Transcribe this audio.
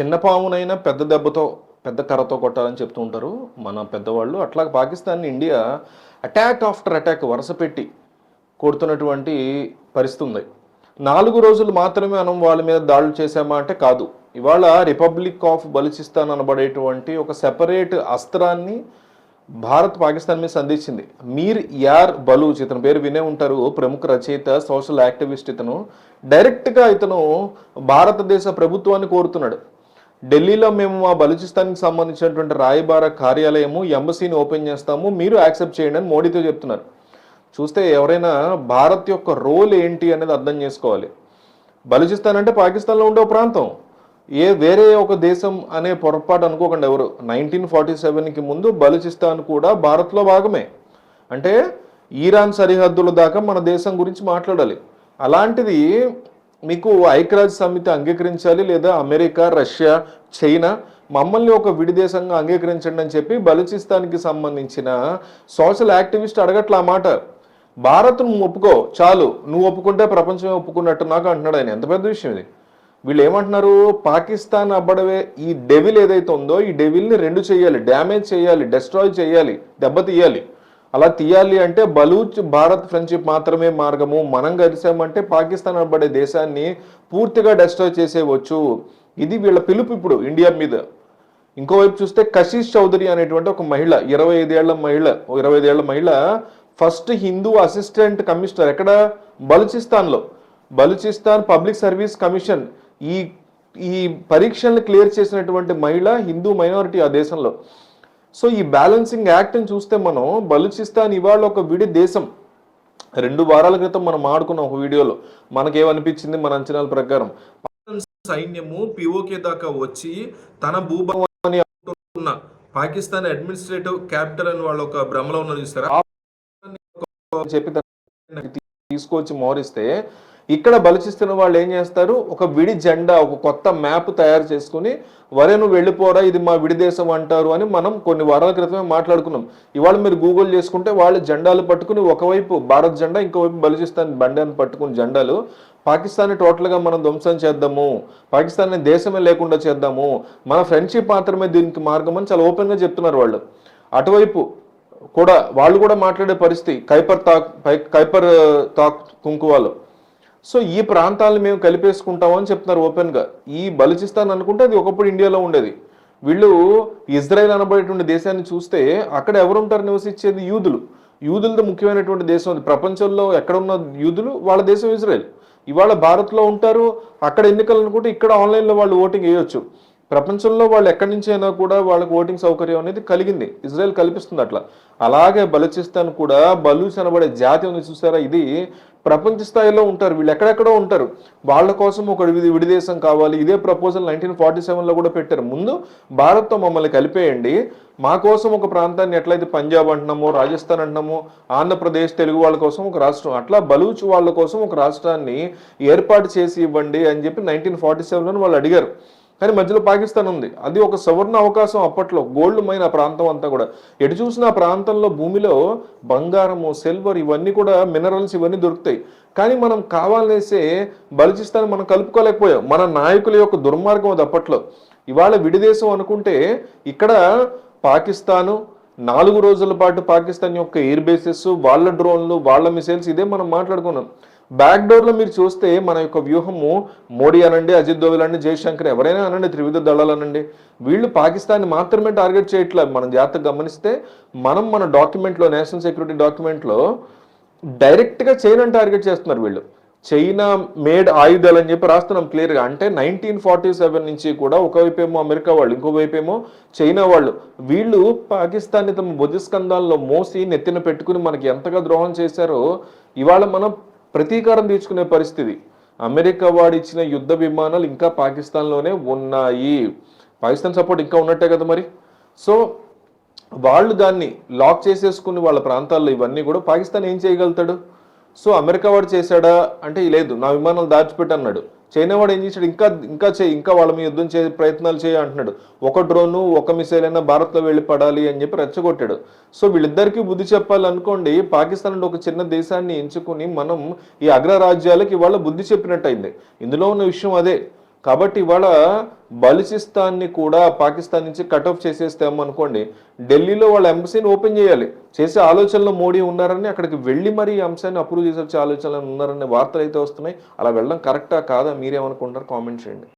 చిన్న పామునైనా పెద్ద దెబ్బతో పెద్ద కర్రతో కొట్టాలని చెప్తూ ఉంటారు. మన పెద్దవాళ్ళు అట్లా Pakistan India attack after attack వరుస పెట్టి కొడుతున్నటువంటి పరిస్థితి ఉంది. నాలుగు రోజులు మాత్రమే మనం వాళ్ళ మీద దాడులు చేశామా అంటే కాదు. ఇవాళ రిపబ్లిక్ ఆఫ్ బలుచిస్తాన్ అనబడేటువంటి ఒక సెపరేట్ అస్త్రాన్ని భారత్ పాకిస్తాన్ మీద సంధించింది. మీర్ యార్ బలూచ్ ఇతని పేరు వినే ఉంటారు. ప్రముఖ రచయిత సోషల్ యాక్టివిస్ట్ ఇతను. డైరెక్ట్గా ఇతను భారతదేశ ప్రభుత్వాన్ని కోరుతున్నాడు. ఢిల్లీలో మేము మా బలూచిస్తాన్కి సంబంధించినటువంటి రాయబార కార్యాలయము ఎంబసీని ఓపెన్ చేస్తాము. మీరు యాక్సెప్ట్ చేయండి అని మోడీతో చెప్తున్నారు. చూస్తే ఎవరైనా భారత్ యొక్క రోల్ ఏంటి అనేది అర్థం చేసుకోవాలి. బలూచిస్తాన్ అంటే పాకిస్తాన్లో ఉండే ప్రాంతం. ఏ వేరే ఒక దేశం అనే పొరపాటు అనుకోకండి ఎవరు. నైన్టీన్ ఫార్టీ సెవెన్కి ముందు బలూచిస్తాన్ కూడా భారత్లో భాగమే. అంటే ఈరాన్ సరిహద్దుల దాకా మన దేశం గురించి మాట్లాడాలి. అలాంటిది మీకు ఐక్యరాజ్య సమితి అంగీకరించాలి లేదా అమెరికా రష్యా చైనా మమ్మల్ని ఒక విడిదేశంగా అంగీకరించండి అని చెప్పి బలూచిస్తాన్కి సంబంధించిన సోషల్ యాక్టివిస్ట్ అడగట్ల మాట. భారత్ నువ్వు ఒప్పుకో చాలు. నువ్వు ఒప్పుకుంటే ప్రపంచమే ఒప్పుకున్నట్టు నాకు అంటున్నాడు ఆయన. ఎంత పెద్ద విషయం ఇది. వీళ్ళు ఏమంటున్నారు? పాకిస్తాన్ అబ్బడవే ఈ డెవిల్ ఏదైతే ఉందో ఈ డెవిల్ని రెండు చేయాలి. డ్యామేజ్ చేయాలి డెస్ట్రాయ్ చేయాలి దెబ్బతీయాలి. అలా తీయాలి అంటే బలూచ్ భారత్ ఫ్రెండ్షిప్ మాత్రమే మార్గము. మనం కలిసామంటే పాకిస్తాన్ అనబడే దేశాన్ని పూర్తిగా డెస్ట్రాయ్ చేసేయవచ్చు. ఇది వీళ్ళ పిలుపు ఇప్పుడు ఇండియా మీద. ఇంకోవైపు చూస్తే కశీష్ చౌదరి అనేటువంటి ఒక మహిళ ఇరవై ఐదేళ్ళ మహిళ ఇరవై ఐదేళ్ళ మహిళ ఫస్ట్ హిందూ అసిస్టెంట్ కమిషనర్ ఎక్కడ? బలూచిస్తాన్లో. బలూచిస్తాన్ పబ్లిక్ సర్వీస్ కమిషన్ ఈ ఈ పరీక్షలను క్లియర్ చేసినటువంటి మహిళ హిందూ మైనారిటీ ఆ దేశంలో. సో ఈ బ్యాలెన్సింగ్ యాక్ట్ని చూస్తే మనం బలూచిస్తాన్ ఇవాళ ఒక విడి దేశం రెండు వారాల క్రితం మనం ఆడుకున్నాం ఒక వీడియోలో మనకేమనిపించింది మన అంచనాల ప్రకారం సైన్యము పిఓకే దాకా వచ్చి తన భూభావాన్ని అంటున్న పాకిస్తాన్ అడ్మినిస్ట్రేటివ్ క్యాపిటల్ అని వాళ్ళు ఒక భ్రమలో ఉన్నారు చూస్తారా చెప్పి తీసుకొచ్చి మోరిస్తే ఇక్కడ బలచిస్తున్న వాళ్ళు ఏం చేస్తారు? ఒక విడి జెండా ఒక కొత్త మ్యాప్ తయారు చేసుకుని వరే నువ్వు వెళ్ళిపోరా ఇది మా విడి దేశం అంటారు అని మనం కొన్ని వారాల క్రితమే మాట్లాడుకున్నాం. ఇవాళ మీరు గూగుల్ చేసుకుంటే వాళ్ళు జెండాలు పట్టుకుని ఒకవైపు భారత్ జెండా ఇంకోవైపు బలచిస్తాన్ బండాన్ని పట్టుకుని జెండాలు పాకిస్తాన్ని టోటల్గా మనం ధ్వంసం చేద్దాము పాకిస్తాన్ని దేశమే లేకుండా చేద్దాము మన ఫ్రెండ్షిప్ మాత్రమే దీనికి మార్గం అని చాలా ఓపెన్గా చెప్తున్నారు వాళ్ళు. అటువైపు కూడా వాళ్ళు కూడా మాట్లాడే పరిస్థితి కైపర్ తాక్ పై- కైపర్ తాక్ కుంకువాలో. సో ఈ ప్రాంతాలను మేము కలిపేసుకుంటామని చెప్తున్నారు ఓపెన్గా. ఈ బలుచిస్తాన్ అనుకుంటే అది ఒకప్పుడు ఇండియాలో ఉండేది. వీళ్ళు ఇజ్రాయెల్ అనబడేటువంటి దేశాన్ని చూస్తే అక్కడ ఎవరు ఉంటారు నివసించేది యూదులు. యూదులతో ముఖ్యమైనటువంటి దేశం అది. ప్రపంచంలో ఎక్కడ ఉన్న యూదులు? వాళ్ళ దేశం ఇజ్రాయెల్. ఇవాళ భారత్లో ఉంటారు. అక్కడ ఎన్నికలు అనుకుంటే ఇక్కడ ఆన్లైన్లో వాళ్ళు ఓటింగ్ వేయొచ్చు. ప్రపంచంలో వాళ్ళు ఎక్కడి నుంచి అయినా కూడా వాళ్ళకి ఓటింగ్ సౌకర్యం అనేది కలిగింది. ఇజ్రాయెల్ కల్పిస్తుంది అట్లా. అలాగే బలూచిస్తాన్ కూడా బలూచ్ అనబడే జాతి ఉంది చూసారా? ఇది ప్రపంచ స్థాయిలో ఉంటారు. వీళ్ళు ఎక్కడెక్కడో ఉంటారు. వాళ్ళ కోసం ఒక విడిదేశం విడి దేశం కావాలి. ఇదే ప్రపోజల్ నైన్టీన్ ఫార్టీ సెవెన్లో కూడా పెట్టారు. ముందు భారత్తో మమ్మల్ని కలిపేయండి. మా కోసం ఒక ప్రాంతాన్ని ఎట్లయితే పంజాబ్ అంటున్నామో రాజస్థాన్ అంటున్నామో ఆంధ్రప్రదేశ్ తెలుగు వాళ్ళ కోసం ఒక రాష్ట్రం అట్లా బలూచ్ వాళ్ళ కోసం ఒక రాష్ట్రాన్ని ఏర్పాటు చేసి ఇవ్వండి అని చెప్పి నైన్టీన్ ఫార్టీ సెవెన్లో వాళ్ళు అడిగారు. కానీ మధ్యలో పాకిస్తాన్ ఉంది. అది ఒక సవర్ణ అవకాశం అప్పట్లో. గోల్డ్ మైన్ ఆ ప్రాంతం అంతా కూడా. ఎటు చూసినా ప్రాంతంలో భూమిలో బంగారము సిల్వర్ ఇవన్నీ కూడా మినరల్స్ ఇవన్నీ దొరుకుతాయి. కానీ మనం కావాలనేసే బలూచిస్తాన్ మనం కలుపుకోలేకపోయాం. మన నాయకుల యొక్క దుర్మార్గం అది అప్పట్లో. ఇవాళ విడిదేశం అనుకుంటే ఇక్కడ పాకిస్తాను నాలుగు రోజుల పాటు పాకిస్తాన్ యొక్క ఎయిర్ బేసెస్ వాళ్ళ డ్రోన్లు వాళ్ళ మిసైల్స్ ఇదే మనం మాట్లాడుకున్నాం. బ్యాక్ డోర్లో మీరు చూస్తే మన యొక్క వ్యూహము మోడీ అనండి అజిత్ దోవల్ అనండి జయశంకర్ ఎవరైనా అనండి త్రివిధ దళాలు అనండి. వీళ్ళు పాకిస్తాన్ని మాత్రమే టార్గెట్ చేయట్లేదు మనం జాగ్రత్తగా గమనిస్తే మనం మన డాక్యుమెంట్లో నేషనల్ సెక్యూరిటీ డాక్యుమెంట్లో డైరెక్ట్గా చైనాని టార్గెట్ చేస్తున్నారు వీళ్ళు. చైనా మేడ్ ఆయుధాలు అని చెప్పి రాస్తున్నాం క్లియర్గా అంటే నైన్టీన్ ఫార్టీ సెవెన్ నుంచి కూడా ఒకవైపు ఏమో అమెరికా వాళ్ళు ఇంకోవైపు ఏమో చైనా వాళ్ళు. వీళ్ళు పాకిస్తాన్ని తమ బుద్ధిస్కంధాల్లో మోసి నెత్తిన పెట్టుకుని మనకి ఎంతగా ద్రోహం చేశారో ఇవాళ మనం ప్రతీకారం తీర్చుకునే పరిస్థితి. అమెరికా వాడు ఇచ్చిన యుద్ధ విమానాలు ఇంకా పాకిస్తాన్లోనే ఉన్నాయి. పాకిస్తాన్ సపోర్ట్ ఇంకా ఉన్నట్టే కదా మరి? సో వాళ్ళు దాన్ని లాక్ చేసేసుకుని వాళ్ళ ప్రాంతాల్లో ఇవన్నీ కూడా పాకిస్తాన్ ఏం చేయగలుగుతాడు? సో అమెరికా వాడు చేశాడా? అంటే లేదు నా విమానాలు దాచిపెట్టి అన్నాడు చైనా వాడు ఏం చేశాడు? ఇంకా ఇంకా చేయి ఇంకా వాళ్ళ మీద యుద్ధం చే ప్రయత్నాలు చేయ అంటున్నాడు. ఒక డ్రోను ఒక మిసైల్ అయినా భారత్లో వెళ్ళి పడాలి అని చెప్పి రెచ్చగొట్టాడు. సో వీళ్ళిద్దరికీ బుద్ధి చెప్పాలనుకోండి పాకిస్తాన్ అంటే ఒక చిన్న దేశాన్ని ఎంచుకుని మనం ఈ అగ్రరాజ్యాలకి ఇవాళ బుద్ధి చెప్పినట్టు అయింది ఇందులో ఉన్న విషయం అదే. కాబట్టి ఇవాళ బలిచిస్తాన్ని కూడా పాకిస్తాన్ నుంచి కట్ ఆఫ్ చేసేస్తాము అనుకోండి ఢిల్లీలో వాళ్ళ ఎంబసీని ఓపెన్ చేయాలి. చేసే ఆలోచనలో మోడీ ఉన్నారని అక్కడికి వెళ్ళి మరి ఈ అంశాన్ని అప్రూవ్ చేసి వచ్చే ఆలోచనలు ఉన్నారనే వార్తలు అయితే వస్తున్నాయి. అలా వెళ్ళడం కరెక్టా కాదా? మీరేమనుకుంటారు కామెంట్ చేయండి.